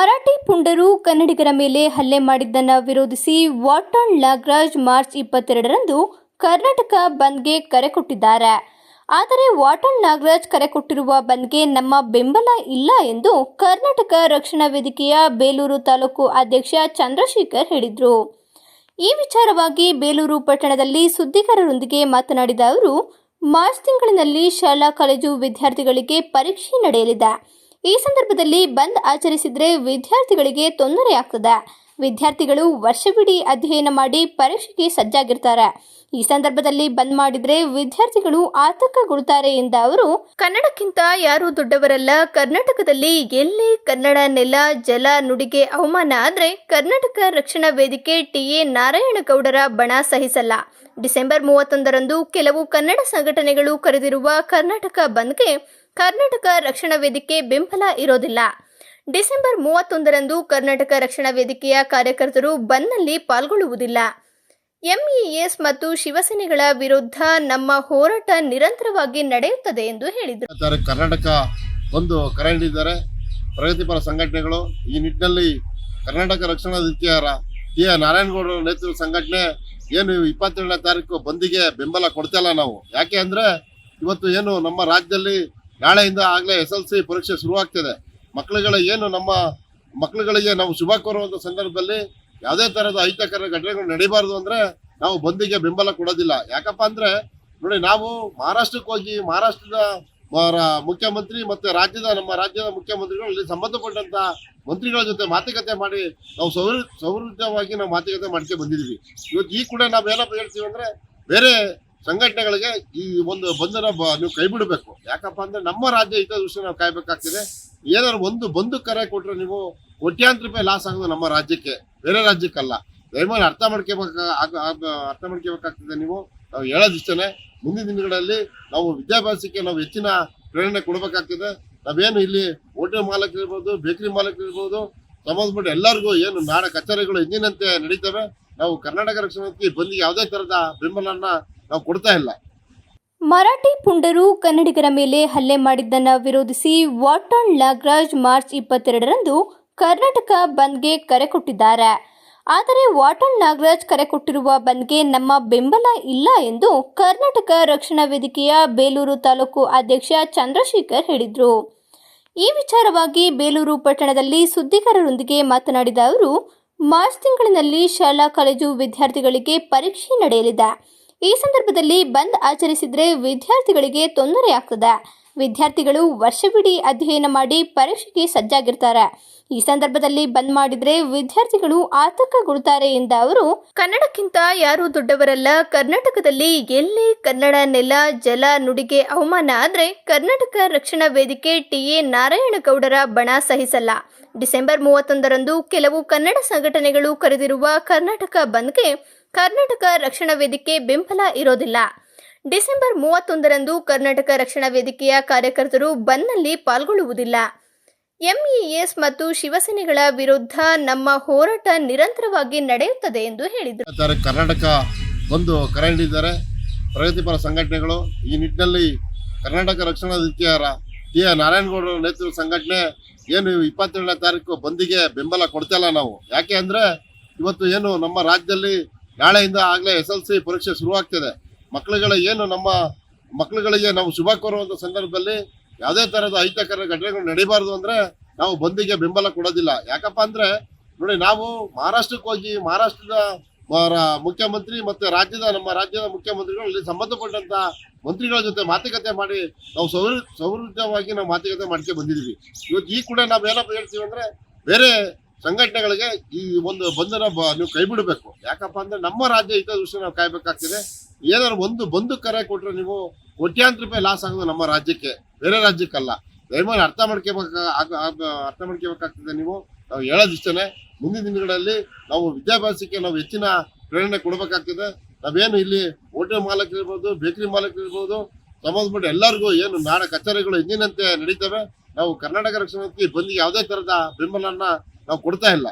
ಮರಾಠಿ ಪುಂಡರು ಕನ್ನಡಿಗರ ಮೇಲೆ ಹಲ್ಲೆ ಮಾಡಿದ್ದನ್ನು ವಿರೋಧಿಸಿ ವಾಟಾಳ್ ನಾಗರಾಜ್ ಮಾರ್ಚ್ ಇಪ್ಪತ್ತೆರಡರಂದು ಕರ್ನಾಟಕ ಬಂದ್ಗೆ ಕರೆ ಕೊಟ್ಟಿದ್ದಾರೆ. ಆದರೆ ವಾಟಾಳ್ ನಾಗರಾಜ್ ಕರೆ ಕೊಟ್ಟಿರುವ ಬಂದ್ಗೆ ನಮ್ಮ ಬೆಂಬಲ ಇಲ್ಲ ಎಂದು ಕರ್ನಾಟಕ ರಕ್ಷಣಾ ವೇದಿಕೆಯ ಬೇಲೂರು ತಾಲೂಕು ಅಧ್ಯಕ್ಷ ಚಂದ್ರಶೇಖರ್ ಹೇಳಿದರು. ಈ ವಿಚಾರವಾಗಿ ಬೇಲೂರು ಪಟ್ಟಣದಲ್ಲಿ ಸುದ್ದಿಗಾರರೊಂದಿಗೆ ಮಾತನಾಡಿದ ಅವರು, ಮಾರ್ಚ್ ತಿಂಗಳಿನಲ್ಲಿ ಶಾಲಾ ಕಾಲೇಜು ವಿದ್ಯಾರ್ಥಿಗಳಿಗೆ ಪರೀಕ್ಷೆ ನಡೆಯಲಿದೆ. ಈ ಸಂದರ್ಭದಲ್ಲಿ ಬಂದ್ ಆಚರಿಸಿದ್ರೆ ವಿದ್ಯಾರ್ಥಿಗಳಿಗೆ ತೊಂದರೆಯಾಗ್ತದೆ. ವಿದ್ಯಾರ್ಥಿಗಳು ವರ್ಷವಿಡೀ ಅಧ್ಯಯನ ಮಾಡಿ ಪರೀಕ್ಷೆಗೆ ಸಜ್ಜಾಗಿರ್ತಾರೆ. ಈ ಸಂದರ್ಭದಲ್ಲಿ ಬಂದ್ ಮಾಡಿದ್ರೆ ವಿದ್ಯಾರ್ಥಿಗಳು ಆತಂಕಗೊಳ್ತಾರೆ ಎಂದ ಅವರು, ಕನ್ನಡಕ್ಕಿಂತ ಯಾರು ದೊಡ್ಡವರಲ್ಲ, ಕರ್ನಾಟಕದಲ್ಲಿ ಎಲ್ಲಿ ಕನ್ನಡ ನೆಲ, ಜಲ, ನುಡಿಗೆ ಅವಮಾನ ಆದ್ರೆ ಕರ್ನಾಟಕ ರಕ್ಷಣಾ ವೇದಿಕೆ ಟಿ. ಎ. ನಾರಾಯಣಗೌಡರ ಬಣ ಸಹಿಸಲ್ಲ. ಡಿಸೆಂಬರ್ ಮೂವತ್ತೊಂದರಂದು ಕೆಲವು ಕನ್ನಡ ಸಂಘಟನೆಗಳು ಕರೆದಿರುವ ಕರ್ನಾಟಕ ಬಂದ್ಗೆ ಕರ್ನಾಟಕ ರಕ್ಷಣಾ ವೇದಿಕೆ ಬೆಂಬಲ ಇರೋದಿಲ್ಲ. ಡಿಸೆಂಬರ್ ಮೂವತ್ತೊಂದರಂದು ಕರ್ನಾಟಕ ರಕ್ಷಣಾ ವೇದಿಕೆಯ ಕಾರ್ಯಕರ್ತರು ಬಂದ್ನಲ್ಲಿ ಪಾಲ್ಗೊಳ್ಳುವುದಿಲ್ಲ. ಎಂಇಎಸ್ ಮತ್ತು ಶಿವಸೇನೆಗಳ ವಿರುದ್ಧ ನಮ್ಮ ಹೋರಾಟ ನಿರಂತರವಾಗಿ ನಡೆಯುತ್ತದೆ ಎಂದು ಹೇಳಿದರು. ಕರ್ನಾಟಕ ಒಂದು ಕರೆ ನೀಡಿದ್ದಾರೆ ಪ್ರಗತಿಪರ ಸಂಘಟನೆಗಳು, ಈ ನಿಟ್ಟಿನಲ್ಲಿ ಕರ್ನಾಟಕ ರಕ್ಷಣಾ ವೇದಿಕೆಯ ಟಿ ಎ ನಾರಾಯಣಗೌಡರ ನೇತೃತ್ವದ ಸಂಘಟನೆ ಏನು ಇಪ್ಪತ್ತೇಳನೇ ತಾರೀಕು ಬಂದಿಗೆ ಬೆಂಬಲ ಕೊಡ್ತಾ ಇಲ್ಲ ನಾವು. ಯಾಕೆ ಅಂದರೆ ಇವತ್ತು ಏನು ನಮ್ಮ ರಾಜ್ಯದಲ್ಲಿ ನಾಳೆಯಿಂದ ಆಗಲೇ ಎಸ್ ಎಲ್ ಸಿ ಪರೀಕ್ಷೆ ಶುರುವಾಗ್ತಿದೆ. ಮಕ್ಕಳುಗಳ ಏನು ನಮ್ಮ ಮಕ್ಕಳುಗಳಿಗೆ ನಾವು ಶುಭ ಕೋರುವಂಥ ಸಂದರ್ಭದಲ್ಲಿ ಯಾವುದೇ ಥರದ ಅಹಿತಕರ ಘಟನೆಗಳು ನಡೀಬಾರ್ದು ಅಂದರೆ ನಾವು ಬಂದಿಗೆ ಬೆಂಬಲ ಕೊಡೋದಿಲ್ಲ. ಯಾಕಪ್ಪ ಅಂದರೆ ನೋಡಿ ನಾವು ಮಹಾರಾಷ್ಟ್ರಕ್ಕೆ ಹೋಗಿ ಮಹಾರಾಷ್ಟ್ರದ ಮುಖ್ಯಮಂತ್ರಿ ಮತ್ತು ರಾಜ್ಯದ ನಮ್ಮ ರಾಜ್ಯದ ಮುಖ್ಯಮಂತ್ರಿಗಳು ಅಲ್ಲಿ ಸಂಬಂಧಪಟ್ಟಂತ ಮಂತ್ರಿಗಳ ಜೊತೆ ಮಾತುಕತೆ ಮಾಡಿ ನಾವು ಸೌರ, ಸೌಹೃದವಾಗಿ ನಾವು ಮಾತುಕತೆ ಮಾಡ್ಕೊಂಡು ಬಂದಿದ್ದೀವಿ. ಇವತ್ತು ಈ ಕೂಡ ನಾವು ಏನಪ್ಪ ಹೇಳ್ತೀವಿ ಅಂದರೆ ಬೇರೆ ಸಂಘಟನೆಗಳಿಗೆ ಈ ಒಂದು ಬಂಧನ ನೀವು ಕೈ ಬಿಡಬೇಕು ಯಾಕಪ್ಪ ಅಂದ್ರೆ ನಮ್ಮ ರಾಜ್ಯ ಹಿತದೃಷ್ಟಿ ನಾವು ಕಾಯ್ಬೇಕಾಗ್ತದೆ. ಏನಾದ್ರು ಒಂದು ಬಂದು ಕರೆ ಕೊಟ್ರೆ ನೀವು ಕೋಟ್ಯಾಂತರ ರೂಪಾಯಿ ಲಾಸ್ ಆಗೋದು ನಮ್ಮ ರಾಜ್ಯಕ್ಕೆ, ಬೇರೆ ರಾಜ್ಯಕ್ಕಲ್ಲ. ದಯಮಾಡಿ ಅರ್ಥ ಮಾಡ್ಕೋಬೇಕು ಅರ್ಥ ಮಾಡ್ಕೋಬೇಕಾಗ್ತದೆ ನೀವು. ನಾವು ಹೇಳೋದಿಷ್ಟೇ ಮುಂದಿನ ದಿನಗಳಲ್ಲಿ ನಾವು ವಿದ್ಯಾಭ್ಯಾಸಕ್ಕೆ ನಾವು ಹೆಚ್ಚಿನ ಪ್ರೇರಣೆ ಕೊಡಬೇಕಾಗ್ತದೆ. ನಾವೇನು ಇಲ್ಲಿ ಹೋಟೆಲ್ ಮಾಲಕರಿರ್ಬೋದು ಬೇಕರಿ ಮಾಲಕರಿರ್ಬೋದು ಸಂಬಂಧಪಟ್ಟ ಎಲ್ಲರಿಗೂ ಏನು ನಾಡ ಕಚೇರಿಗಳು ಎಂದಿನಂತೆ ನಡೀತವೆ. ನಾವು ಕರ್ನಾಟಕ ರಕ್ಷಣಾ ಬಂದಿಗೆ ಯಾವುದೇ ಥರದ ಬೆಂಬಲನ ನಾವು ಕೊಡ್ತಾ ಇಲ್ಲ. ಮರಾಠಿ ಪುಂಡರು ಕನ್ನಡಿಗರ ಮೇಲೆ ಹಲ್ಲೆ ಮಾಡಿದ್ದನ್ನು ವಿರೋಧಿಸಿ ವಾಟಾಳ್ ನಾಗರಾಜ್ ಮಾರ್ಚ್ ಇಪ್ಪತ್ತೆರಡರಂದು ಕರ್ನಾಟಕ ಬಂದ್ಗೆ ಕರೆ ಕೊಟ್ಟಿದ್ದಾರೆ. ಆದರೆ ವಾಟಾಳ್ ನಾಗರಾಜ್ ಕರೆ ಕೊಟ್ಟಿರುವ ಬಂದ್ಗೆ ನಮ್ಮ ಬೆಂಬಲ ಇಲ್ಲ ಎಂದು ಕರ್ನಾಟಕ ರಕ್ಷಣಾ ವೇದಿಕೆಯ ಬೇಲೂರು ತಾಲೂಕು ಅಧ್ಯಕ್ಷ ಚಂದ್ರಶೇಖರ್ ಹೇಳಿದರು. ಈ ವಿಚಾರವಾಗಿ ಬೇಲೂರು ಪಟ್ಟಣದಲ್ಲಿ ಸುದ್ದಿಗಾರರೊಂದಿಗೆ ಮಾತನಾಡಿದ ಅವರು, ಮಾರ್ಚ್ ತಿಂಗಳಿನಲ್ಲಿ ಶಾಲಾ ಕಾಲೇಜು ವಿದ್ಯಾರ್ಥಿಗಳಿಗೆ ಪರೀಕ್ಷೆ ನಡೆಯಲಿದೆ. ಈ ಸಂದರ್ಭದಲ್ಲಿ ಬಂದ್ ಆಚರಿಸಿದ್ರೆ ವಿದ್ಯಾರ್ಥಿಗಳಿಗೆ ತೊಂದರೆಯಾಗ್ತದೆ. ವಿದ್ಯಾರ್ಥಿಗಳು ವರ್ಷವಿಡೀ ಅಧ್ಯಯನ ಮಾಡಿ ಪರೀಕ್ಷೆಗೆ ಸಜ್ಜಾಗಿರ್ತಾರೆ. ಈ ಸಂದರ್ಭದಲ್ಲಿ ಬಂದ್ ಮಾಡಿದ್ರೆ ವಿದ್ಯಾರ್ಥಿಗಳು ಆತಂಕಗೊಳ್ತಾರೆ ಎಂದ ಅವರು, ಕನ್ನಡಕ್ಕಿಂತ ಯಾರೂ ದೊಡ್ಡವರಲ್ಲ. ಕರ್ನಾಟಕದಲ್ಲಿ ಎಲ್ಲಿ ಕನ್ನಡ ನೆಲ, ಜಲ, ನುಡಿಗೆ ಅವಮಾನ ಆದ್ರೆ ಕರ್ನಾಟಕ ರಕ್ಷಣಾ ವೇದಿಕೆ ಟಿ. ಟಿಎ ನಾರಾಯಣಗೌಡರ ಬಣ ಸಹಿಸಲ್ಲ. ಡಿಸೆಂಬರ್ ಮೂವತ್ತೊಂದರಂದು ಕೆಲವು ಕನ್ನಡ ಸಂಘಟನೆಗಳು ಕರೆದಿರುವ ಕರ್ನಾಟಕ ಬಂದ್ಗೆ ಕರ್ನಾಟಕ ರಕ್ಷಣಾ ವೇದಿಕೆ ಬೆಂಬಲ ಇರೋದಿಲ್ಲ. ಡಿಸೆಂಬರ್ ಮೂವತ್ತೊಂದರಂದು ಕರ್ನಾಟಕ ರಕ್ಷಣಾ ವೇದಿಕೆಯ ಕಾರ್ಯಕರ್ತರು ಬಂದ್ನಲ್ಲಿ ಪಾಲ್ಗೊಳ್ಳುವುದಿಲ್ಲ. ಎಂಇಎಸ್ ಮತ್ತು ಶಿವಸೇನೆಗಳ ವಿರುದ್ಧ ನಮ್ಮ ಹೋರಾಟ ನಿರಂತರವಾಗಿ ನಡೆಯುತ್ತದೆ ಎಂದು ಹೇಳಿದರು. ಕರ್ನಾಟಕ ಒಂದು ಕರೆ ನೀಡಿದ್ದಾರೆ. ಪ್ರಗತಿಪರ ಸಂಘಟನೆಗಳು, ಈ ನಿಟ್ಟಿನಲ್ಲಿ ಕರ್ನಾಟಕ ರಕ್ಷಣಾ ವೇದಿಕೆಯ ಟಿ ಎ ನಾರಾಯಣಗೌಡರ ನೇತೃತ್ವ ಸಂಘಟನೆ ಏನು ಇಪ್ಪತ್ತೇಳನೇ ತಾರೀಕು ಬಂದಿಗೆ ಬೆಂಬಲ ಕೊಡ್ತಾ ಇಲ್ಲ ನಾವು. ಯಾಕೆ ಅಂದರೆ, ಇವತ್ತು ಏನು ನಮ್ಮ ರಾಜ್ಯದಲ್ಲಿ ನಾಳೆಯಿಂದ ಆಗಲೇ ಎಸ್ ಎಲ್ ಸಿ ಪರೀಕ್ಷೆ ಶುರುವಾಗ್ತಿದೆ. ಮಕ್ಕಳುಗಳ ಏನು ನಮ್ಮ ಮಕ್ಕಳುಗಳಿಗೆ ನಾವು ಶುಭ ಕೋರುವಂಥ ಸಂದರ್ಭದಲ್ಲಿ ಯಾವುದೇ ಥರದ ಅಹಿತಕರ ಘಟನೆಗಳು ನಡೀಬಾರ್ದು ಅಂದರೆ ನಾವು ಬಂದಿಗೆ ಬೆಂಬಲ ಕೊಡೋದಿಲ್ಲ. ಯಾಕಪ್ಪ ಅಂದ್ರೆ ನೋಡಿ ನಾವು ಮಹಾರಾಷ್ಟ್ರಕ್ಕೆ ಹೋಗಿ ಮಹಾರಾಷ್ಟ್ರದ ಮುಖ್ಯಮಂತ್ರಿ ಮತ್ತು ರಾಜ್ಯದ ನಮ್ಮ ರಾಜ್ಯದ ಮುಖ್ಯಮಂತ್ರಿಗಳು ಇಲ್ಲಿ ಸಂಬಂಧಪಟ್ಟಂತ ಮಂತ್ರಿಗಳ ಜೊತೆ ಮಾತುಕತೆ ಮಾಡಿ ನಾವು ಸೌರ, ಸೌಹೃದವಾಗಿ ನಾವು ಮಾತುಕತೆ ಮಾಡ್ಕೊಂಡು ಬಂದಿದ್ದೀವಿ. ಇವತ್ತು ಈ ಕೂಡ ನಾವು ಏನಪ್ಪ ಹೇಳ್ತೀವಿ ಅಂದರೆ ಬೇರೆ ಸಂಘಟನೆಗಳಿಗೆ ಈ ಒಂದು ಬಂಧನ ನೀವು ಕೈ ಬಿಡಬೇಕು ಯಾಕಪ್ಪ ಅಂದ್ರೆ ನಮ್ಮ ರಾಜ್ಯ ಹಿತದೃಷ್ಟಿ ನಾವು ಕಾಯ್ಬೇಕಾಗ್ತದೆ. ಏನಾದ್ರು ಒಂದು ಬಂದು ಕರೆ ಕೊಟ್ರೆ ನೀವು ಕೋಟ್ಯಾಂತರ ರೂಪಾಯಿ ಲಾಸ್ ಆಗೋದು ನಮ್ಮ ರಾಜ್ಯಕ್ಕೆ, ಬೇರೆ ರಾಜ್ಯಕ್ಕಲ್ಲ. ದಯಮಾಡಿ ಅರ್ಥ ಮಾಡ್ಕೋಬೇಕು ಅರ್ಥ ಮಾಡ್ಕೋಬೇಕಾಗ್ತದೆ ನೀವು. ನಾವು ಹೇಳೋದಿಷ್ಟೇ ಮುಂದಿನ ದಿನಗಳಲ್ಲಿ ನಾವು ವಿದ್ಯಾಭ್ಯಾಸಕ್ಕೆ ನಾವು ಹೆಚ್ಚಿನ ಪ್ರೇರಣೆ ಕೊಡಬೇಕಾಗ್ತದೆ. ನಾವೇನು ಇಲ್ಲಿ ಹೋಟೆಲ್ ಮಾಲಕರಿರ್ಬೋದು ಬೇಕರಿ ಮಾಲಕರಿರ್ಬೋದು ಸಂಬಂಧಪಟ್ಟ ಎಲ್ಲರಿಗೂ ಏನು ನಾಡ ಕಚೇರಿಗಳು ಎಂದಿನಂತೆ ನಡೀತವೆ. ನಾವು ಕರ್ನಾಟಕ ರಕ್ಷಣಾ ಬಂದಿಗೆ ಯಾವುದೇ ಥರದ ಬೆಂಬಲನ ನಾವು ಕೊಡ್ತಾ ಇಲ್ಲ